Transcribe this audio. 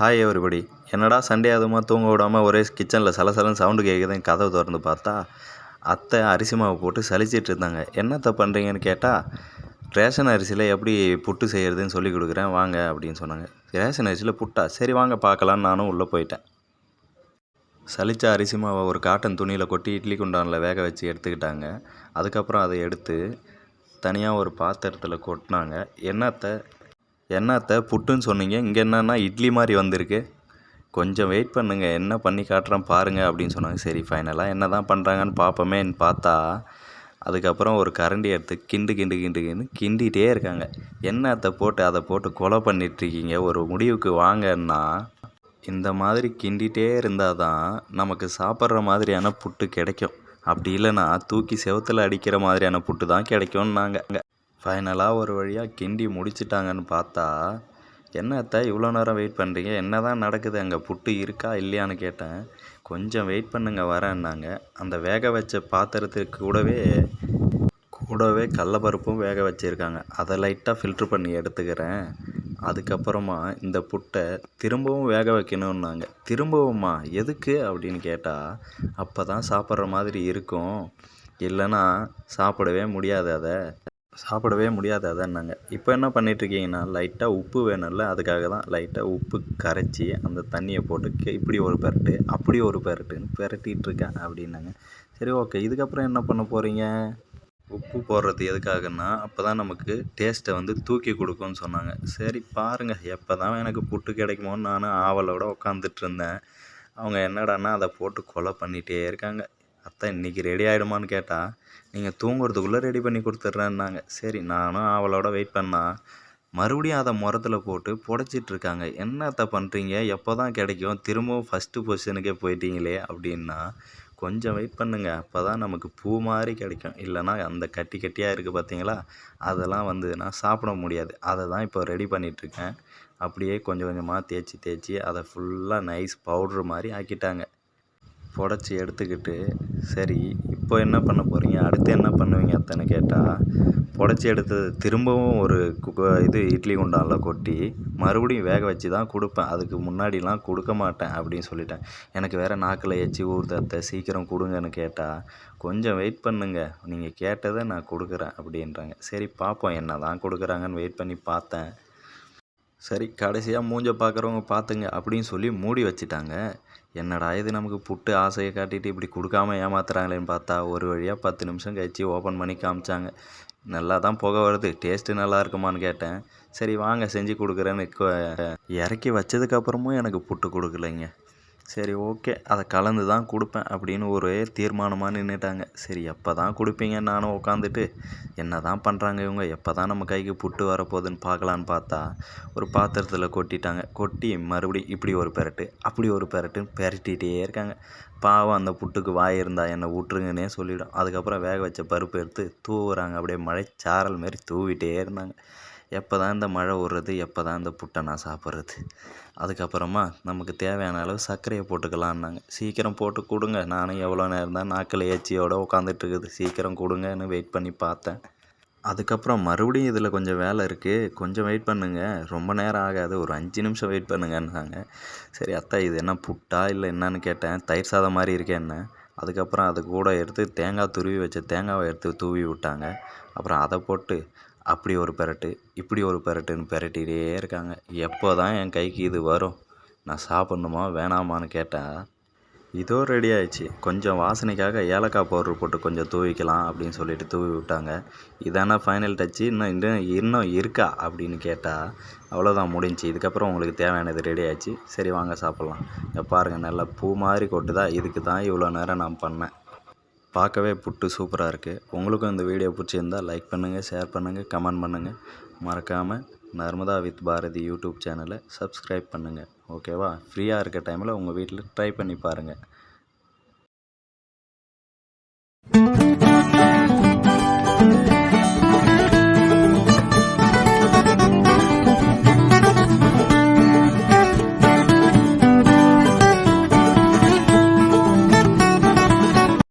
Hi everybody என்னடா Sunday அதுமா தூங்க விடாமல் ஒரே கிச்சனில் சலசலன்னு சவுண்டு கேட்குதுன்னு கதவை திறந்து பார்த்தா அத்தை அரிசி மாவு போட்டு சலிச்சிட்டு இருந்தாங்க. என்னத்தை பண்ணுறீங்கன்னு கேட்டால் ரேஷன் அரிசியில் எப்படி புட்டு செய்கிறதுன்னு சொல்லி கொடுக்குறேன் வாங்க அப்படின்னு சொன்னாங்க. ரேஷன் அரிசியில் புட்டா? சரி வாங்க பார்க்கலான்னு நானும் உள்ளே போயிட்டேன். சலிச்ச அரிசி மாவை ஒரு காட்டன் துணியில் கொட்டி இட்லி குண்டானில் வேக வச்சு எடுத்துக்கிட்டாங்க. அதுக்கப்புறம் அதை எடுத்து தனியாக ஒரு பாத்திரத்தில் கொட்டினாங்க. என்னத்தை என்னத்தை புட்டுன்னு சொன்னீங்க இங்கே என்னன்னா இட்லி மாதிரி வந்திருக்கு. கொஞ்சம் வெயிட் பண்ணுங்கள் என்ன பண்ணி காட்டுறேன் பாருங்கள் அப்படின்னு சொன்னாங்க. சரி ஃபைனலாக என்ன தான் பண்ணுறாங்கன்னு பார்ப்போமேன்னு பார்த்தா அதுக்கப்புறம் ஒரு கரண்டி எடுத்து கிண்டு கிண்டு கிண்டு கிண்டு கிண்டிகிட்டே இருக்காங்க. என்னத்தை போட்டு அதை போட்டு கொலை பண்ணிகிட்ருக்கீங்க ஒரு முடிவுக்கு வாங்கன்னா இந்த மாதிரி கிண்டிகிட்டே இருந்தால் தான் நமக்கு சாப்பிட்ற மாதிரியான புட்டு கிடைக்கும். அப்படி இல்லைன்னா தூக்கி செவத்தில் அடிக்கிற மாதிரியான புட்டு தான் கிடைக்கும்னாங்க. ஃபைனலாக ஒரு வழியாக கிண்டி முடிச்சிட்டாங்கன்னு பார்த்தா என்னத்த இவ்வளோ நேரம் வெயிட் பண்ணுறீங்க என்ன தான் நடக்குது? அங்கே புட்டு இருக்கா? இல்லையான்னு கேட்டேன். கொஞ்சம் வெயிட் பண்ணுங்க வரேன்னாங்க. அந்த வேக வச்ச பாத்திரத்துக்கு கூடவே கூடவே கடலப்பருப்பும் வேக வச்சுருக்காங்க. அதை லைட்டாக ஃபில்ட்ரு பண்ணி எடுத்துக்கிறேன். அதுக்கப்புறமா இந்த புட்டை திரும்பவும் வேக வைக்கணுன்னாங்க திரும்பவுமா? எதுக்கு? அப்படின்னு கேட்டால் அப்போ தான் சாப்பிட்ற மாதிரி இருக்கும். இல்லைன்னா சாப்பிடவே முடியாது அதை. சாப்பிடவே முடியாது அதான்னாங்க. இப்போ என்ன பண்ணிகிட்ருக்கீங்கன்னா லைட்டாக உப்பு வேணும்ல அதுக்காக தான் லைட்டாக உப்பு கரைச்சி அந்த தண்ணியை போட்டு இப்படி ஒரு பெரட்டு அப்படி ஒரு பெரட்டுன்னு பெரட்டிகிட்ருக்கேன் அப்படின்னாங்க. சரி ஓகே இதுக்கப்புறம் என்ன பண்ண போகிறீங்க உப்பு போடுறது எதுக்காகன்னா அப்போ தான் நமக்கு டேஸ்ட்டை வந்து தூக்கி கொடுக்கும்னு சொன்னாங்க. சரி பாருங்கள் எப்போ தான் எனக்கு புட்டு கிடைக்குமோன்னு நானும் ஆவலோட உட்காந்துட்டு இருந்தேன் அவங்க என்னடான்னா அதை போட்டு கொலை பண்ணிகிட்டே இருக்காங்க. அத்தை இன்றைக்கி ரெடி ஆகிடுமான்னு கேட்டால் நீங்கள் தூங்குறதுக்குள்ளே ரெடி பண்ணி கொடுத்துட்றேன்னாங்க. சரி நானும் அவளோட வெயிட் பண்ணால் மறுபடியும் அதை முரத்தில் போட்டு புடச்சிட்டு இருக்காங்க. பண்ணுறீங்க எப்போ தான் கிடைக்கும்? திரும்பவும் ஃபஸ்ட்டு பொசிஷனுக்கே போயிட்டீங்களே? அப்படின்னா கொஞ்சம் வெயிட் பண்ணுங்கள் அப்போ தான் நமக்கு பூ மாதிரி கிடைக்கும். இல்லைன்னா அந்த கட்டி கட்டியாக இருக்குது பார்த்தீங்களா? அதெல்லாம் வந்ததுன்னா சாப்பிட முடியாது. அதை தான் இப்போ ரெடி பண்ணிகிட்ருக்கேன் அப்படியே கொஞ்சம் கொஞ்சமாக தேய்ச்சி தேய்ச்சி அதை ஃபுல்லாக நைஸ் பவுட்ரு மாதிரி ஆக்கிட்டாங்க. புடச்சி எடுத்துக்கிட்டு சரி இப்போ என்ன பண்ண போகிறீங்க அடுத்து என்ன பண்ணுவீங்க? அத்தைன்னு கேட்டால் புடச்சி எடுத்தது திரும்பவும் ஒரு குக்க இது இட்லி குண்டானில் கொட்டி மறுபடியும் வேக வச்சு தான் கொடுப்பேன். அதுக்கு முன்னாடிலாம் கொடுக்க மாட்டேன் அப்படின்னு சொல்லிட்டேன். எனக்கு வேறு நாக்கில் எச்சி ஊறுது அத்தை. சீக்கிரம் கொடுங்கன்னு கேட்டால் கொஞ்சம் வெயிட் பண்ணுங்க. நீங்கள் கேட்டதை நான் கொடுக்குறேன் அப்படின்றாங்க. சரி பார்ப்போம் என்ன தான் கொடுக்குறாங்கன்னு வெயிட் பண்ணி பார்த்தேன். சரி கடைசியாக மூஞ்ச பார்க்குறவங்க பார்த்துங்க அப்படின்னு சொல்லி மூடி வச்சிட்டாங்க. என்னடா இது நமக்கு புட்டு ஆசையை காட்டிட்டு இப்படி கொடுக்காம ஏமாத்துறாங்களேன்னு பார்த்தா ஒரு வழியாக பத்து நிமிஷம் கழிச்சு ஓப்பன் பண்ணி காமிச்சாங்க. நல்லா தான் புகை வருது. டேஸ்ட்டு நல்லா இருக்குமான்னு கேட்டேன். சரி வாங்க செஞ்சு கொடுக்குறேன்னு இறக்கி வச்சதுக்கப்புறமும் எனக்கு புட்டு கொடுக்கலைங்க. சரி ஓகே. அதை கலந்து தான் கொடுப்பேன் அப்படின்னு ஒரே தீர்மானமாக நின்றுட்டாங்க சரி எப்போ தான் கொடுப்பீங்க? நானும் உட்காந்துட்டு என்ன தான் பண்ணுறாங்க இவங்க? எப்போ தான் நம்ம கைக்கு புட்டு வரப்போகுதுன்னு பார்க்கலான்னு பார்த்தா ஒரு பாத்திரத்தில் கொட்டிட்டாங்க. கொட்டி மறுபடியும் இப்படி ஒரு பெரட்டு அப்படி ஒரு பெரட்டுன்னு பெரட்டிகிட்டே இருக்காங்க. பாவம் அந்த புட்டுக்கு வாய் இருந்தால் என்னை விட்ருங்கன்னே சொல்லிவிடும் அதுக்கப்புறம் வேக வச்ச பருப்பு எடுத்து தூவுறாங்க. அப்படியே மழைச்சாரல் மாரி தூவிட்டே இருந்தாங்க. எப்போ தான் இந்த மழை விடுறது எப்போ தான் இந்த புட்டை நான் சாப்பிட்றது. அதுக்கப்புறமா நமக்கு தேவையான அளவு சர்க்கரையை போட்டுக்கலான்னாங்க சீக்கிரம் போட்டு கொடுங்க. நானும் எவ்வளோ நேரம் தான் நாக்கில் ஏச்சியோடு உட்காந்துட்ருக்குது சீக்கிரம் கொடுங்கன்னு வெயிட் பண்ணி பார்த்தேன். அதுக்கப்புறம் மறுபடியும் இதில் கொஞ்சம் வேலை இருக்குது கொஞ்சம் வெயிட் பண்ணுங்கள் ரொம்ப நேரம் ஆகாது. ஒரு அஞ்சு நிமிஷம் வெயிட் பண்ணுங்கன்னாங்க. சரி அத்தா இது என்ன புட்டா இல்லை என்னன்னு கேட்டேன். தயிர் சாதம் மாதிரி இருக்கே என்ன? அதுக்கப்புறம் அது கூட எடுத்து தேங்காய் துருவி வச்ச தேங்காவை எடுத்து தூவி விட்டாங்க. அப்புறம் அதை போட்டு அப்படி ஒரு பெரட்டு இப்படி ஒரு பெரட்டுன்னு பெரட்டிகிட்டே இருக்காங்க. எப்போ தான் என் கைக்கு இது வரும்? நான் சாப்பிட்ணுமா வேணாமான்னு கேட்டேன் இதோ ரெடி ஆயிடுச்சு. கொஞ்சம் வாசனைக்காக ஏலக்காய் பவுடர் போட்டு கொஞ்சம் தூவிக்கலாம் அப்படின்னு சொல்லிட்டு தூவி விட்டாங்க. இதானா ஃபைனல் டச்சு இன்னும் இன்னும் இன்னும் இருக்கா அப்படின்னு கேட்டால் அவ்வளோதான் முடிஞ்சுச்சு இதுக்கப்புறம் உங்களுக்கு தேவையானது ரெடி ஆயிடுச்சு. சரி வாங்க சாப்பிட்லாம். இங்கே பாருங்கள் நல்லா பூ மாதிரி கொட்டுதா? இதுக்கு தான் இவ்வளோ நேரம் நான் பண்ணேன். பார்க்கவே புட்டு சூப்பராக இருக்குது உங்களுக்கும் இந்த வீடியோ பிடிச்சிருந்தால் லைக் பண்ணுங்கள் ஷேர் பண்ணுங்கள் கமெண்ட் பண்ணுங்கள் மறக்காமல் நர்மதா வித் பாரதி யூடியூப் சேனலை சப்ஸ்கிரைப் பண்ணுங்கள் ஓகேவா ஃப்ரீயாக இருக்க டைமில் உங்கள் வீட்டில் ட்ரை பண்ணி பாருங்கள்